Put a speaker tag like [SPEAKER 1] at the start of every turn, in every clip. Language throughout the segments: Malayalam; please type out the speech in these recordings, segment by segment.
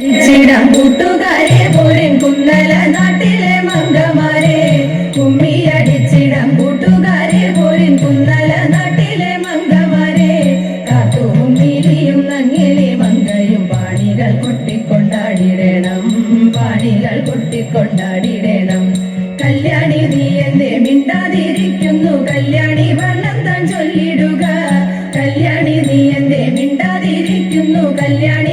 [SPEAKER 1] ചിടം കൂട്ടുകാരെ പോരൻ കുന്നല നാട്ടിലെ മംഗമാരെ കുമ്മിയടിച്ചിടം കൂട്ടുകാരെ പോരൻ കുന്നല നാട്ടിലെ മംഗമാരെ കാത്തും മിലിയും നങ്ങിലെ മങ്കയും പാണികൾ കൊട്ടിക്കൊണ്ടാടിടണം. പാണികൾ കൊട്ടിക്കൊണ്ടാടിടണം. കല്യാണി നീ എന്തേ മിണ്ടാതിരിക്കുന്നു. കല്യാണി വർണം താൻ ചൊല്ലിടുക. കല്യാണി നീ മിണ്ടാതിരിക്കുന്നു. കല്യാണി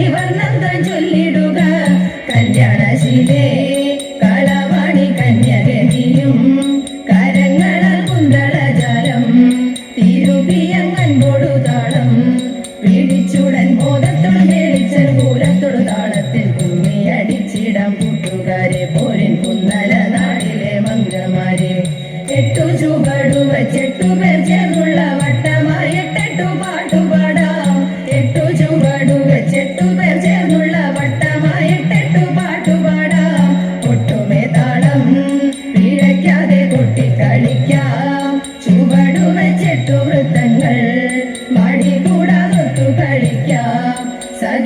[SPEAKER 1] എട്ടു ചുവടുവ ചെട്ടുപേർ പേർ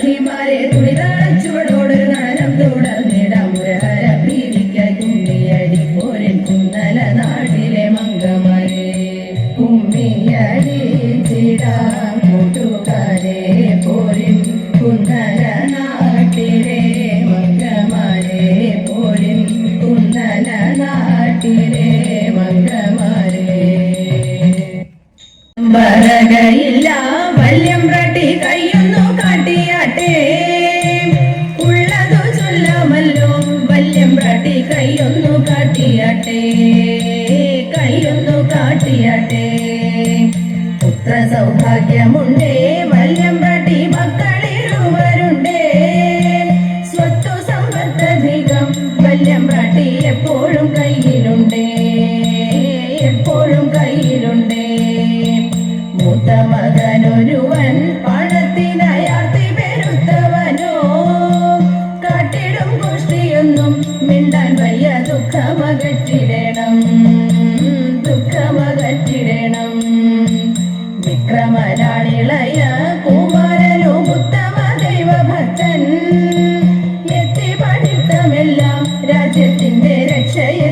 [SPEAKER 1] സഖിമാരെ തുണിതാളം ചുവടോട് നടനം തുടർന്നിടാം. മുരഹര പ്രീതിക്കായി കുമ്മിയടി പോരൻ കുന്നല മംഗമാരെ കുമ്മിയടി ചിടാം കൂട്ടുകാരെ പോരിൻ കുന്നല മംഗമാരെ പോരിൻ കുന്നല മംഗമാരെ വരകയില്ല വല്യം കയ്യൊന്നു കാട്ടിയാട്ടെ കയ്യൊന്നു കാട്ടിയാട്ടെ. പുത്ര സൗഭാഗ്യമുണ്ടേ വല്യം പ്രട്ടി മക്കളിരുവരുണ്ടേ സ്വത്തു സമ്പത്തധികം വല്യം പ്രാട്ടി എപ്പോഴും കയ്യിലുണ്ടേ എപ്പോഴും കയ്യിലുണ്ടേ. മൂത്ത മകനൊരുവൻ പണത്തിനയാർത്തി ദുഃഖമകറ്റിടണം ദുഃഖമകറ്റിടണം. വിക്രമനാളിളയ കുമാരനു ഉത്തമ ദൈവഭക്തൻ. എത്തി പഠിത്തമെല്ലാം രാജ്യത്തിന്റെ രക്ഷയെ